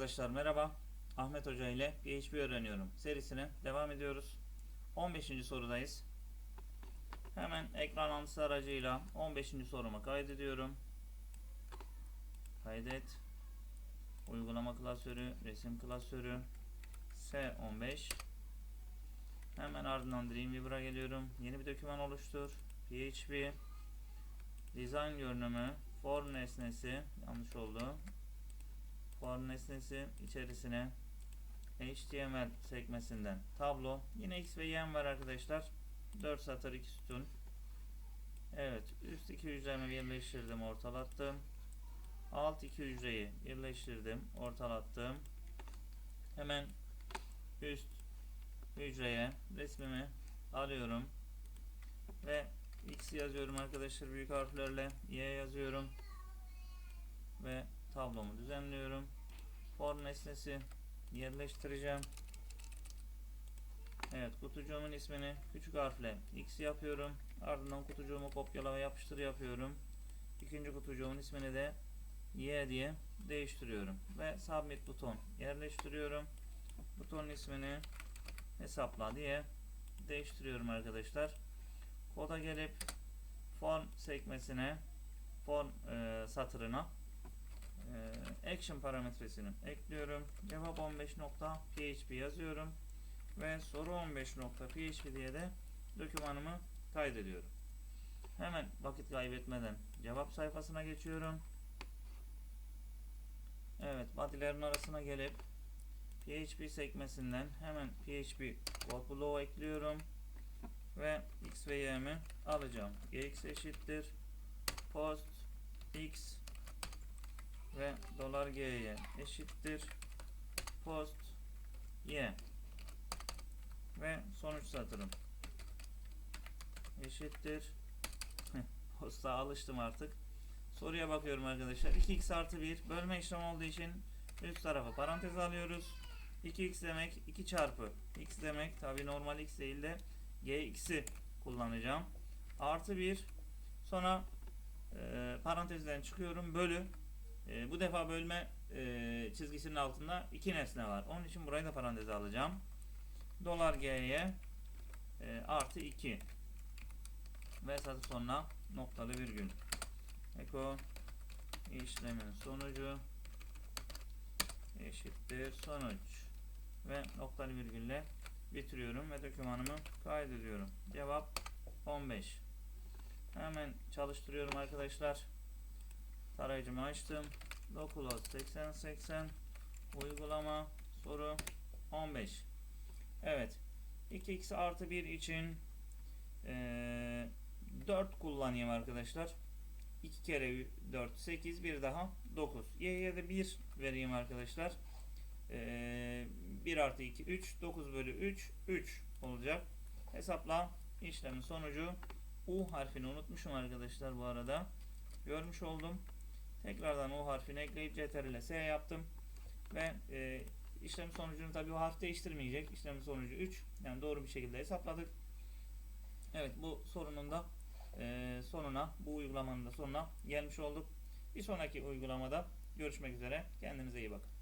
Arkadaşlar merhaba. Ahmet Hoca ile PHP öğreniyorum serisine devam ediyoruz. 15. sorudayız. Hemen ekran altısı aracıyla 15. sorumu kaydediyorum. Kaydet. Uygulama klasörü, resim klasörü S15. Hemen ardından Dreamweaver'a geliyorum. Yeni bir doküman oluştur. PHP Design görünümü form nesnesi yanlış oldu form nesnesi içerisine HTML sekmesinden tablo. Yine X ve Y var arkadaşlar. 4 satır 2 sütun. Evet. Üst iki hücremi birleştirdim. Ortalattım. Alt iki hücreyi birleştirdim. Ortalattım. Hemen üst hücreye resmimi alıyorum. Ve X yazıyorum arkadaşlar büyük harflerle. Y yazıyorum. Ve tablomu düzenliyorum. Form nesnesi yerleştireceğim. Evet kutucuğumun ismini küçük harfle X yapıyorum. Ardından kutucuğumu kopyala ve yapıştır yapıyorum. İkinci kutucuğumun ismini de Y diye değiştiriyorum. Ve submit buton yerleştiriyorum. Butonun ismini hesapla diye değiştiriyorum arkadaşlar. Koda gelip form sekmesine form e, satırına e, action parametresini ekliyorum. Cevap 15.php yazıyorum. Ve soru 15.php diye de dokümanımı kaydediyorum. Hemen vakit kaybetmeden cevap sayfasına geçiyorum. Evet, body'lerin arasına gelip PHP sekmesinden hemen PHP bloğu ekliyorum ve x ve y'mi alacağım. gx eşittir post x ve dolar g'ye eşittir. Post y. Ve sonuç satırım. Eşittir. Posta alıştım artık. Soruya bakıyorum arkadaşlar. 2x artı 1 bölme işlemi olduğu için üst tarafa parantez alıyoruz. 2x demek 2 çarpı. X demek tabi normal x değil de gx'i kullanacağım. Artı 1 sonra e, parantezden çıkıyorum. Bölü e, bu defa bölme e, çizgisinin altında iki nesne var. Onun için burayı da paranteze alacağım. Dolar G'ye e, artı 2 ve satır sonuna noktalı virgül. Eko işlemin sonucu eşittir sonuç ve noktalı virgülle bitiriyorum ve dokümanımı kaydediyorum. Cevap 15. Hemen çalıştırıyorum arkadaşlar. Tarayıcımı açtım. Localhost 8080 uygulama soru 15. Evet. 2x artı 1 için ee, 4 kullanayım arkadaşlar. 2 kere 4 8 bir daha 9. Y'ye de 1 vereyim arkadaşlar. Ee, 1 artı 2 3 9 bölü 3 3 olacak. Hesapla işlemin sonucu U harfini unutmuşum arkadaşlar bu arada. Görmüş oldum. Tekrardan o harfini ekleyip CTRL S yaptım. Ve e, işlem sonucunu tabi o harf değiştirmeyecek. İşlem sonucu 3. Yani doğru bir şekilde hesapladık. Evet bu sorunun da e, sonuna, bu uygulamanın da sonuna gelmiş olduk. Bir sonraki uygulamada görüşmek üzere. Kendinize iyi bakın.